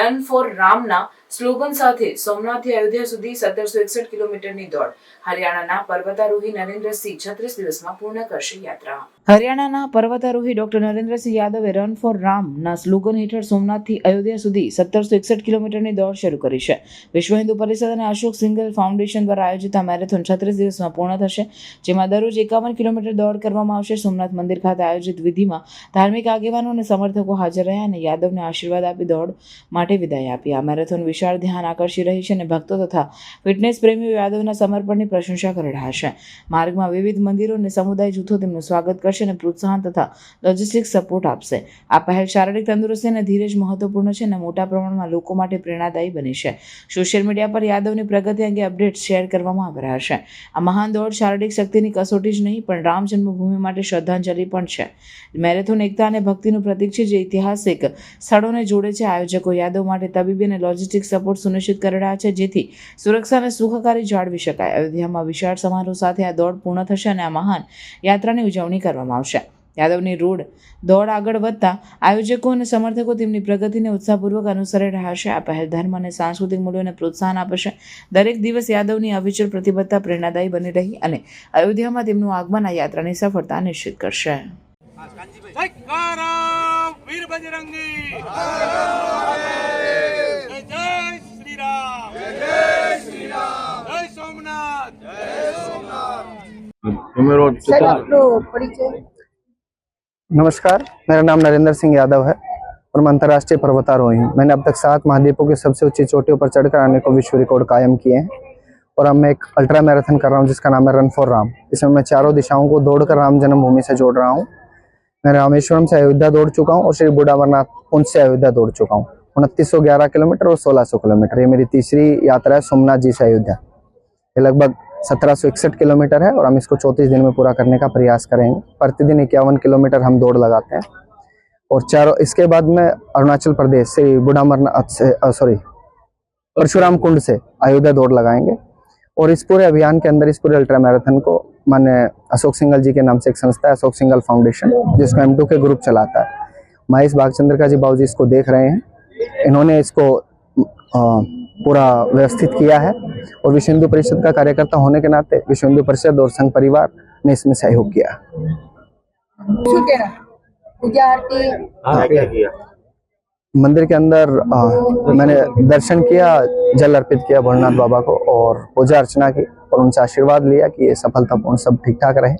Run for રામના slogan સાથે સોમનાથથી અયોધ્યા સુધી સત્તરસો એકસઠ કિલોમીટરની દોડ. હરિયાણાના પર્વતારોહી નરેન્દ્રસિંહ છત્રીસ દિવસમાં પૂર્ણ કરશે યાત્રા. હરિયાણાના પર્વતારોહી ડોક્ટર નરેન્દ્રસિંહ યાદવે રન ફોર રામના સ્લોગન હેઠળ સોમનાથથી અયોધ્યા સુધી સત્તરસો એકસઠ કિલોમીટરની દોડ શરૂ કરી છે. વિશ્વ હિન્દુ પરિષદ અને અશોક સિંગલ ફાઉન્ડેશન દ્વારા આયોજિત આ મેરેથોન છત્રીસ દિવસમાં પૂર્ણ થશે, જેમાં દરરોજ એકાવન કિલોમીટર દોડ કરવામાં આવશે. સોમનાથ મંદિર ખાતે આયોજિત વિધિમાં ધાર્મિક આગેવાનો અને સમર્થકો હાજર રહ્યા અને યાદવને આશીર્વાદ આપી દોડ માટે વિદાય આપી. આ મેરેથોન વિશાળ ધ્યાન આકર્ષી રહી છે અને ભક્તો તથા ફિટનેસ પ્રેમીઓ યાદવના સમર્પણની પ્રશંસા કરી રહ્યા છે. માર્ગમાં વિવિધ મંદિરો અને સમુદાય જૂથો તેમનું સ્વાગત કરશે. અને પ્રોત્સાહન તથા લોજિસ્ટિક સપોર્ટ આપશે. આ પહેલ શારીરિક તંદુરસ્તી અને ધીરજ મહત્વપૂર્ણ છે અને મોટા પ્રમાણમાં લોકો માટે પ્રેરણાદાયી બની છે. સોશિયલ મીડિયા પર યાદવની પ્રગતિ અંગે અપડેટ શેર કરવામાં આવી રહ્યા છે. આ મહાન દોડ શારીરિક શક્તિની કસોટી જ નહીં, પણ રામ જન્મભૂમિ માટે શ્રદ્ધાંજલિ પણ છે. મેરેથોન એકતા અને ભક્તિનું પ્રતીક છે જે ઐતિહાસિક સ્થળોને જોડે છે. આયોજકો યાદવ માટે તબીબી અને લોજિસ્ટિક સપોર્ટ સુનિશ્ચિત કરી રહ્યા છે, જેથી સુરક્ષા અને સુખકારી જાળવી શકાય. અયોધ્યામાં વિશાળ સમારોહ સાથે આ દોડ પૂર્ણ થશે અને આ મહાન યાત્રાની ઉજવણી કરવામાં આવશે. યાદવની રોડ દોડ આગળ વધતા આયોજકો અને સમર્થકો તેમની પ્રગતિને ઉત્સાહપૂર્વક અનુસરી રહ્યા છે. આ પહેલ ધર્મ અને સાંસ્કૃતિક મૂલ્યોને પ્રોત્સાહન આપશે દરેક દિવસ યાદવની અવિચળ પ્રતિબદ્ધતા પ્રેરણાદાયી બની રહી અને અયોધ્યામાં તેમનું આગમન આ યાત્રાની સફળતા નિશ્ચિત કરશે. જય સોમનાથ! नमस्कार मेरा नाम नरेंद्र सिंह यादव है और मैं अंतर्राष्ट्रीय पर्वतारोही हूँ। मैंने अब तक सात महाद्वीपों की सबसे ऊँची चोटियों पर चढ़कर आने को विश्व रिकॉर्ड कायम किए हैं और अब मैं एक अल्ट्रा मैराथन कर रहा हूँ जिसका नाम है रन फॉर राम इसमें मैं चारों दिशाओं को दौड़कर राम जन्मभूमि से जोड़ रहा हूँ। मैं रामेश्वरम से अयोध्या दौड़ चुका हूँ और श्री बुढ़ा अमरनाथ से अयोध्या दौड़ चुका हूँ। उनतीस सौ ग्यारह किलोमीटर और सोलह सौ किलोमीटर। ये मेरी तीसरी यात्रा है सोमनाथ जी से अयोध्या। लगभग सत्रह सौ इकसठ किलोमीटर है और हम इसको चौंतीस दिन में पूरा करने का प्रयास करेंगे। प्रतिदिन इक्यावन किलोमीटर हम दौड़ लगाते हैं। और चारों इसके बाद मैं अरुणाचल प्रदेश से बुढ़ा से सॉरी परशुराम कुंड से अयोध्या दौड़ लगाएँगे। और इस पूरे अभियान के अंदर इस पूरे अल्ट्रा मैराथन को मान्य अशोक सिंगल जी के नाम से एक संस्था है अशोक सिंगल फाउंडेशन जिसको एम के ग्रुप चलाता है। महेश भागचंद्र का जी बाबू जी इसको देख रहे हैं। इन्होंने इसको अ, पूरा व्यवस्थित किया है और विश्व हिंदू परिषद का कार्यकर्ता होने के नाते विश्व हिंदू परिषद और संघ परिवार ने इसमें सहयोग किया। हाँ, हाँ, मंदिर के अंदर आ, मैंने दर्शन किया जल अर्पित किया भोलनाथ बाबा को और पूजा अर्चना की और उनसे आशीर्वाद लिया कि ये सफलतापूर्ण सब ठीक ठाक रहे।